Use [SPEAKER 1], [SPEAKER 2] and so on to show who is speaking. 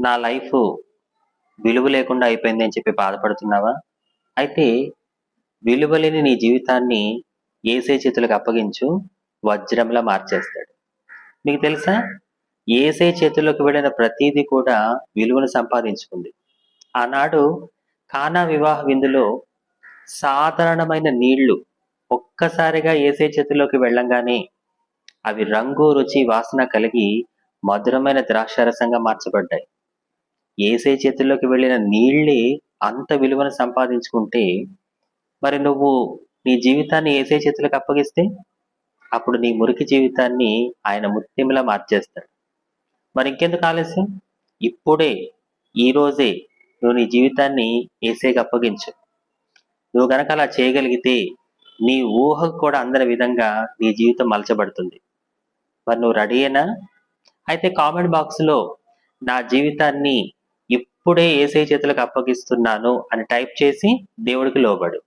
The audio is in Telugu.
[SPEAKER 1] నా లైఫ్ విలువ లేకుండా అయిపోయింది అని చెప్పి బాధపడుతున్నావా? అయితే విలువలేని నీ జీవితాన్ని ఏసే చేతులకు అప్పగించు వజ్రంలా మార్చేస్తాడు. మీకు తెలుసా? ఏసే చేతుల్లోకి వెళ్ళిన ప్రతీది కూడా విలువను సంపాదించుకుంది. ఆనాడు కానా వివాహ విందులో సాధారణమైన నీళ్ళు ఒక్కసారిగా ఏసే చేతుల్లోకి వెళ్ళంగానే అవి రంగు రుచి వాసన కలిగి మధురమైన ద్రాక్షారసంగా మార్చబడ్డాయి. ఏసే చేతుల్లోకి వెళ్ళిన నీళ్ళే అంత విలువను సంపాదించుకుంటే మరి నువ్వు నీ జీవితాన్ని ఏసే చేతులకు అప్పగిస్తే అప్పుడు నీ మురికి జీవితాన్ని ఆయన ముత్యంలా మార్చేస్తాడు. మరి ఇంకెందుకు ఆలస్యం? ఇప్పుడే ఈ రోజే నువ్వు నీ జీవితాన్ని ఏసేకి అప్పగించు. నువ్వు గనక అలా చేయగలిగితే నీ ఊహకు కూడా అందని విధంగా నీ జీవితం మలచబడుతుంది. మరి నువ్వు రెడీ అయినా అయితే కామెంట్ బాక్స్లో నా జీవితాన్ని ఇప్పుడే ఏసై చేతులకు అప్పగిస్తున్నాను అని టైప్ చేసి దేవుడికి లోబడు.